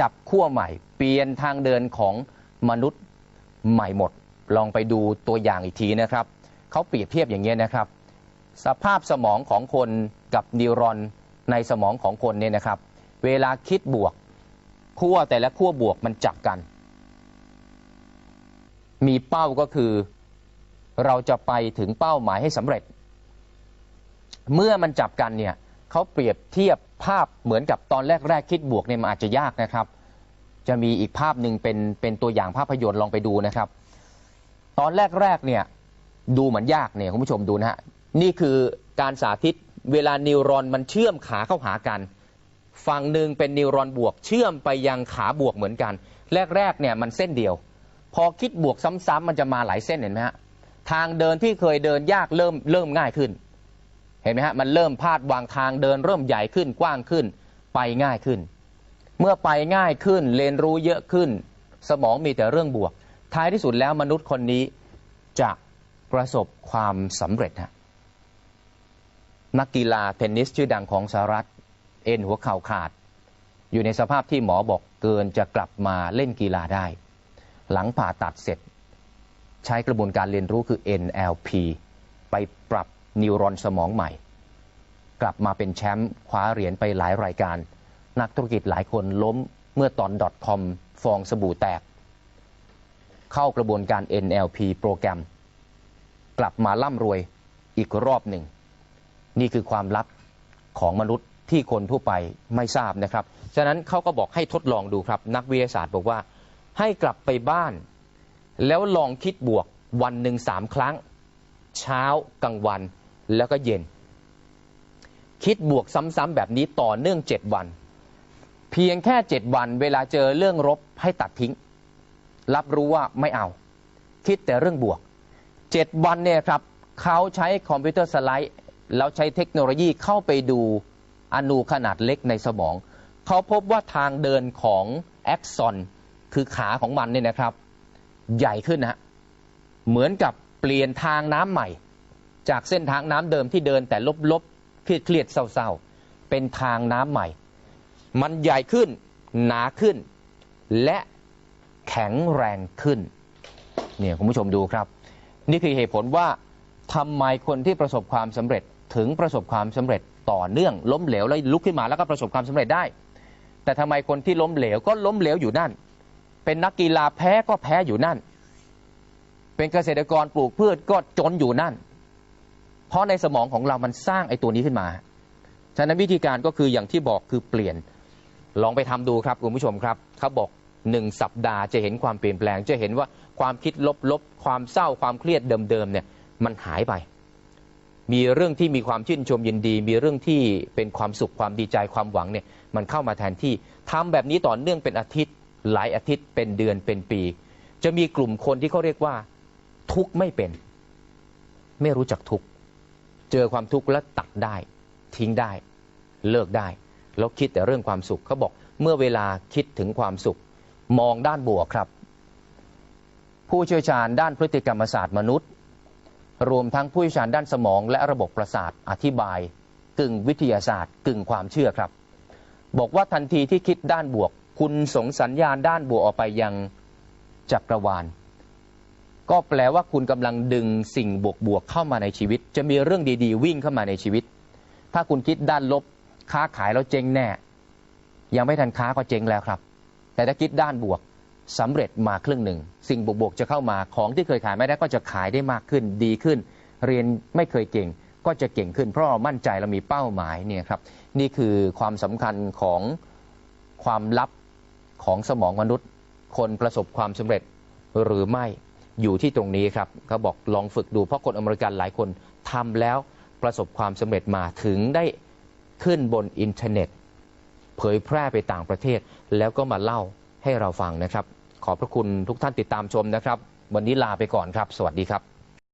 จับขั้วใหม่ เปลี่ยนทางเดินของมนุษย์ใหม่หมด ลองไปดูตัวอย่างอีกทีนะครับเขาเปรียบเทียบอย่างนี้ยนะครับ สภาพสมองของคนกับนิวรอนในสมองของคนเนี่ยนะครับ เวลาคิดบวกขั้วแต่ละขั้วบวกมันจับกัน มีเป้าก็คือเราจะไปถึงเป้าหมายให้สำเร็จ เมื่อมันจับกันเนี่ย เขาเปรียบเทียบภาพเหมือนกับตอนแรกๆคิดบวกเนี่ยมันอาจจะยากนะครับ จะมีอีกภาพหนึ่งเป็นเป็นตัวอย่างภาพยนตร์ลองไปดูนะครับ ตอนแรกๆเนี่ยดูเหมือนยากเนี่ยคุณผู้ชมดูนะฮะนี่คือการสาธิตเวลานิวรอนมันเชื่อมขาเข้าหากัน ฝั่งหนึ่งเป็นนิวรอนบวก เชื่อมไปยังขาบวกเหมือนกัน แรกๆเนี่ยมันเส้นเดียว พอคิดบวกซ้ำๆมันจะมาหลายเส้นเห็นไหมฮะทางเดินที่เคยเดินยากเริ่มเริ่มง่ายขึ้น เห็นไหมฮะมันเริ่มพาดวางทางเดินเริ่มใหญ่ขึ้นกว้างขึ้น ไปง่ายขึ้น เมื่อไปง่ายขึ้นเรียนรู้เยอะขึ้น สมองมีแต่เรื่องบวก ท้ายที่สุดแล้วมนุษย์คนนี้จะประสบความสำเร็จฮะนักกีฬาเทนนิสชื่อดังของสหรัฐ เอ็นหัวเข่าขาด อยู่ในสภาพที่หมอบอกเกินจะกลับมาเล่นกีฬาได้ หลังผ่าตัดเสร็จ ใช้กระบวนการเรียนรู้คือ NLP ไปปรับนิวรอนสมองใหม่ กลับมาเป็นแชมป์คว้าเหรียญไปหลายรายการ นักธุรกิจหลายคนล้มเมื่อตอน .com ฟองสบู่แตก เข้ากระบวนการ NLP โปรแกรม กลับมาร่ำรวยอีกรอบหนึ่ง นี่คือความลับของมนุษย์ที่คนทั่วไปไม่ทราบนะครับ ฉะนั้นเขาก็บอกให้ทดลองดูครับ นักวิทยาศาสตร์บอกว่า ให้กลับไปบ้าน แล้วลองคิดบวกวันหนึ่งสามครั้ง เช้ากลางวันแล้วก็เย็น คิดบวกซ้ำๆแบบนี้ต่อเนื่อง 7 วัน เพียงแค่ 7 วันเวลาเจอเรื่องรบให้ตัดทิ้ง รับรู้ว่าไม่เอา คิดแต่เรื่องบวก 7 วันเนี่ยครับเขาใช้คอมพิวเตอร์สไลด์ แล้วใช้เทคโนโลยีเข้าไปดูอนูขนาดเล็กในสมอง เขาพบว่าทางเดินของแอ็กซอนคือขาของมันเนี่ยนะครับ ใหญ่ขึ้นนะฮะเหมือนกับเปลี่ยนทางน้ำใหม่ จากเส้นทางน้ำเดิมที่เดินแต่ลบๆ เครียดเครียดเศร้าๆ เป็นทางน้ำใหม่ มันใหญ่ขึ้น หนาขึ้น และแข็งแรงขึ้น เนี่ยคุณผู้ชมดูครับ นี่คือเหตุผลว่าทำไมคนที่ประสบความสำเร็จถึงประสบความสำเร็จต่อเนื่อง ล้มเหลวแล้วลุกขึ้นมาแล้วก็ประสบความสำเร็จได้ แต่ทำไมคนที่ล้มเหลวก็ล้มเหลวอยู่นั่น เป็นนักกีฬาแพ้ก็แพ้อยู่นั่น เป็นเกษตรกรปลูกพืชก็จนอยู่นั่น เพราะในสมองของเรามันสร้างไอ้ตัวนี้ขึ้นมา ฉะนั้นวิธีการก็คืออย่างที่บอกคือเปลี่ยน ลองไปทำดูครับคุณผู้ชมครับเขาบอกหนึ่งสัปดาห์จะเห็นความเปลี่ยนแปลง จะเห็นว่าความคิดลบๆ ความเศร้าความเครียดเดิมๆเนี่ยมันหายไป มีเรื่องที่มีความชื่นชมยินดี มีเรื่องที่เป็นความสุขความดีใจความหวังเนี่ยมันเข้ามาแทนที่ทำแบบนี้ต่อเนื่องเป็นอาทิตย์ หลายอาทิตย์เป็นเดือนเป็นปี จะมีกลุ่มคนที่เขาเรียกว่า ทุกข์ไม่เป็น ไม่รู้จักทุกข์ เจอความทุกข์แล้วตัดได้ ทิ้งได้ เลิกได้ แล้วคิดแต่เรื่องความสุขเขาบอกเมื่อเวลาคิดถึงความสุข มองด้านบวกครับ ผู้เชี่ยวชาญด้านพฤติกรรมศาสตร์มนุษย์ รวมทั้งผู้เชี่ยวชาญด้านสมอง และระบบประสาทอธิบาย กึ่งวิทยาศาสตร์ กึ่งความเชื่อครับ บอกว่าทันทีที่คิดด้านบวก คุณส่งสัญญาณด้านบวกออกไปยังจักรวาล ก็แปลว่าคุณกำลังดึงสิ่งบวกๆเข้ามาในชีวิต จะมีเรื่องดีๆ วิ่งเข้ามาในชีวิต ถ้าคุณคิดด้านลบค้าขายแล้วเจ๊งแน่ ยังไม่ทันค้าก็เจ๊งแล้วครับ แต่ถ้าคิดด้านบวกสำเร็จมาครึ่งหนึ่ง สิ่งบวกๆจะเข้ามาของที่เคยขายไม่ได้ก็จะขายได้มากขึ้นดีขึ้น เรียนไม่เคยเก่งก็จะเก่งขึ้น เพราะเรามั่นใจเรามีเป้าหมายเนี่ยครับนี่คือความสำคัญของความลับของสมองมนุษย์ คนประสบความสำเร็จหรือไม่ อยู่ที่ตรงนี้ครับเขาบอกลองฝึกดูเพราะคนอเมริกันหลายคนทำแล้วประสบความสำเร็จมาถึงได้ขึ้นบนอินเทอร์เน็ต เผยแพร่ไปต่างประเทศ แล้วก็มาเล่าให้เราฟังนะครับ ขอบพระคุณทุกท่านติดตามชมนะครับ วันนี้ลาไปก่อนครับ สวัสดีครับ